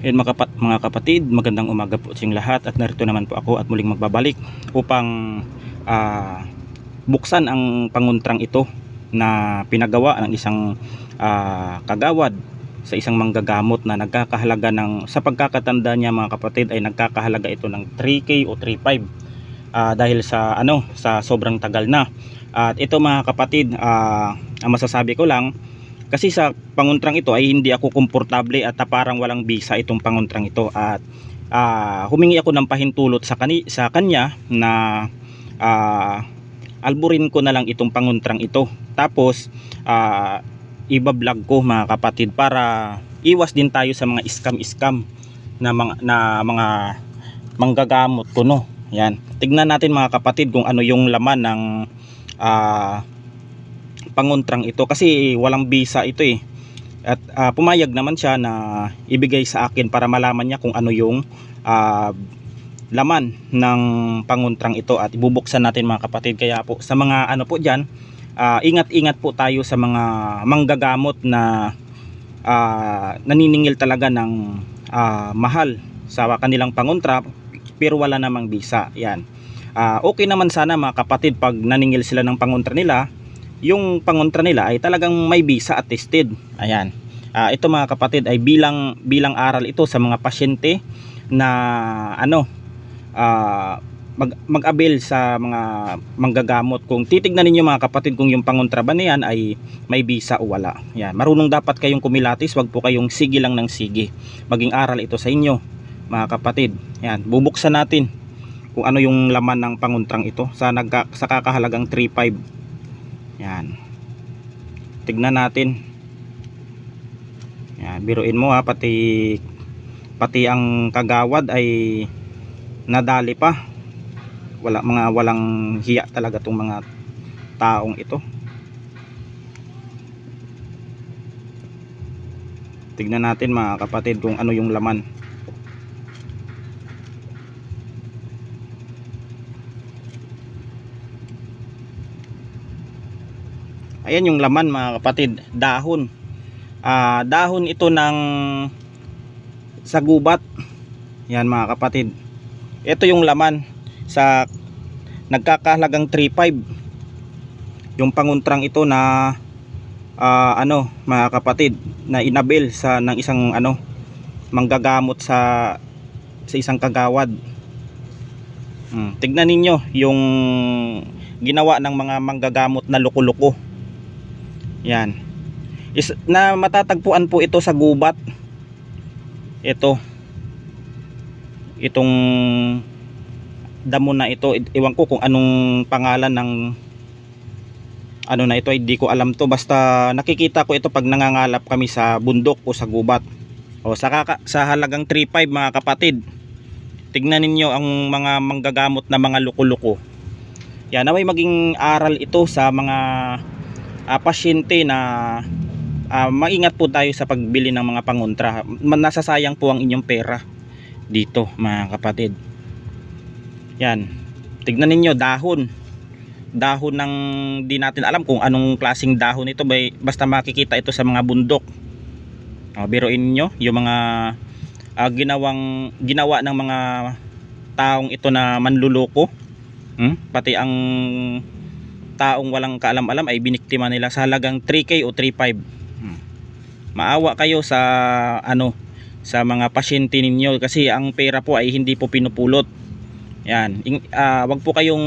Ayan mga, kapat, mga kapatid, magandang umaga po sa inyong lahat. At narito naman po ako at muling magbabalik upang ah, buksan ang panguntrang ito na pinagawa ng isang ah, kagawad sa isang manggagamot na nagkakahalaga ng sa pagkakatanda niya mga kapatid ay nagkakahalaga ito ng 3K o 3.5 ah, dahil sa ano sa sobrang tagal na. At ito mga kapatid ah, ang masasabi ko lang kasi sa panguntrang ito ay hindi ako komportable at parang walang bisa itong panguntrang ito. At ah, humingi ako ng pahintulot sa, kani, sa kanya na ah, alburin ko na lang itong panguntrang ito. Tapos ah, iba-vlog ko mga kapatid para iwas din tayo sa mga scam-scam na mga, na mga manggagamot ko no? Yan. Tignan natin mga kapatid kung ano yung laman ng ah, panguntrang ito kasi walang bisa ito eh. At ah, pumayag naman siya na ibigay sa akin para malaman niya kung ano yung ah, laman ng panguntrang ito at ibubuksan natin mga kapatid. Kaya po sa mga ano po dyan ah, ingat-ingat po tayo sa mga manggagamot na ah, naniningil talaga ng ah, mahal sa kanilang pangontra pero wala namang bisa. Yan. Ah, okay naman sana mga kapatid pag naningil sila ng pangontra nila yung pangontra nila ay talagang may visa at tested. Ayan. Ah, ito mga kapatid ay bilang bilang aral ito sa mga pasyente na ano ah, mag mag-avail sa mga manggagamot kung titignan ninyo mga kapatid kung yung pangontra ba niyan ay may visa o wala. Yan, marunong dapat kayong kumilatis, wag po kayong sige lang ng sige. Maging aral ito sa inyo mga kapatid. Yan, bubuksan natin kung ano yung laman ng panguntrang ito sa nagka, sa kakahalagang 3.5 yan. Tignan natin. Yan, biruin mo ha pati pati ang kagawad ay nadali pa. Wala mga walang hiya talaga tong mga taong ito. Tignan natin mga kapatid kung ano yung laman. Ayan yung laman mga kapatid, dahon. Ah, dahon ito ng sagubat. Yan mga kapatid. Ito yung laman sa nagkakahalagang 3.5. Yung panguntrang ito na ah, ano mga kapatid na inabil sa ng isang ano manggagamot sa sa isang kagawad. Hmm, tignan ninyo yung ginawa ng mga manggagamot na loko-loko. Yan. Is, na matatagpuan po ito sa gubat. Ito. Itong damo na ito. Iwan ko kung anong pangalan ng ano na ito. Hindi ko alam to. Basta nakikita ko ito pag nangangalap kami sa bundok o sa gubat. O sa, sa halagang 3.5 mga kapatid. Tignan ninyo ang mga manggagamot na mga luko-luko. Yan, naway maging aral ito sa mga ah, pasyente na ah, maingat po tayo sa pagbili ng mga pangontra. Nasasayang po ang inyong pera dito mga kapatid. Yan. Tignan ninyo dahon. Dahon ng di natin alam kung anong klasing dahon ito bay basta makikita ito sa mga bundok. O, biruin niyo yung mga ah, ginawang ginawa ng mga taong ito na manluloko. Hmm? Pati ang taong walang kaalam-alam ay biniktima nila sa halagang 3K o 3.5. Hmm. Maawa kayo sa ano sa mga pasyente ninyo kasi ang pera po ay hindi po pinupulot. Yan, ah, wag po kayong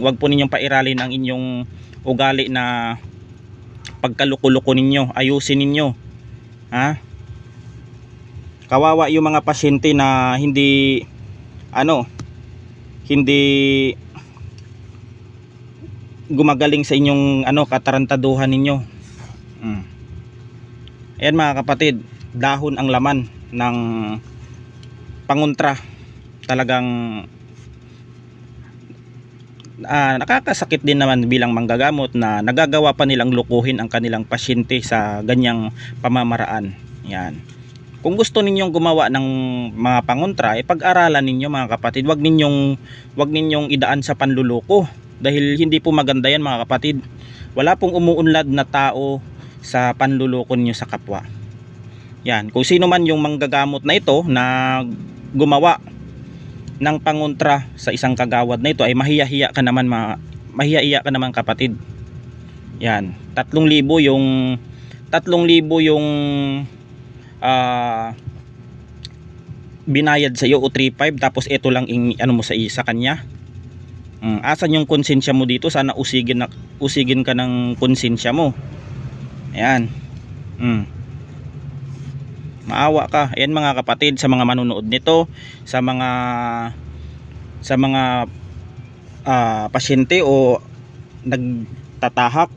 wag po ninyong pairalin ang inyong ugali na pagkaluko-luko ninyo. Ayusin ninyo. Ha? Kawawa yung mga pasyente na hindi ano hindi gumagaling sa inyong ano katarantaduhan ninyo. Mm. Ayan mga kapatid, dahon ang laman ng panguntra. Talagang ah, nakakasakit din naman bilang manggagamot na nagagawa pa nilang lukuhin ang kanilang pasyente sa ganyang pamamaraan. Yan. Kung gusto ninyong gumawa ng mga pangontra, eh, pag-aralan ninyo mga kapatid, wag ninyong wag ninyong idaan sa panluloko dahil hindi po maganda yan mga kapatid. Wala pong umuunlad na tao sa panluloko ninyo sa kapwa. Yan, kung sino man yung manggagamot na ito na gumawa ng pangontra sa isang kagawad na ito ay mahiya-hiya ka naman ma mahiya-hiya ka naman kapatid. Yan, 3,000 yung 3,000 yung ah binayad sa iyo o 3,500 tapos ito lang in, ano mo sa isa kanya. Mm, asan yung konsensya mo dito? Sana usigin na usigin ka ng konsensya mo. Ayan. Mm. Maawa ka. Ayan mga kapatid sa mga manunood nito, sa mga sa mga ah, pasyente o nagtatahak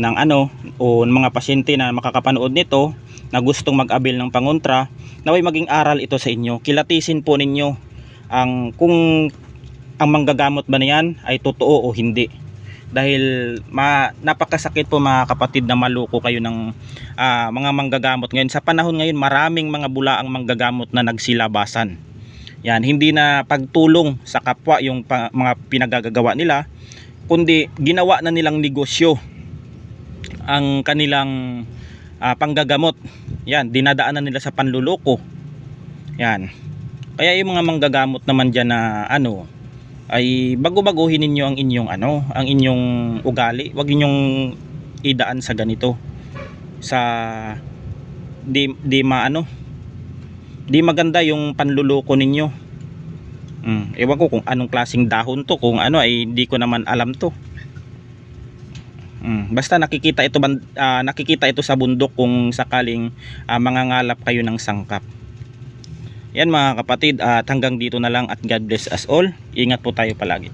ng ano o mga pasyente na makakapanood nito na gustong mag-abil ng pangontra naway maging aral ito sa inyo kilatisin po ninyo ang kung ang manggagamot ba na yan ay totoo o hindi? Dahil ma, napakasakit po mga kapatid na maluko kayo ng ah, mga manggagamot ngayon. Sa panahon ngayon maraming mga bulaang manggagamot na nagsilabasan. Yan hindi na pagtulong sa kapwa yung pa- mga pinagagagawa nila kundi ginawa na nilang negosyo ang kanilang ah, panggagamot. Yan dinadaanan nila sa panluloko. Yan. Kaya yung mga manggagamot naman dyan na ano ay bago-baguhin ninyo ang inyong ano ang inyong ugali. Wag ninyong idaan sa ganito. Sa di di maano di maganda yung panluloko ninyo. Mm, ewan ko kung anong klasing dahon to kung ano ay hindi ko naman alam to. Mm, basta nakikita ito ah, nakikita ito sa bundok kung sakaling ah, mangangalap kayo ng sangkap. Yan mga kapatid, at hanggang dito na lang at God bless us all. Ingat po tayo palagi.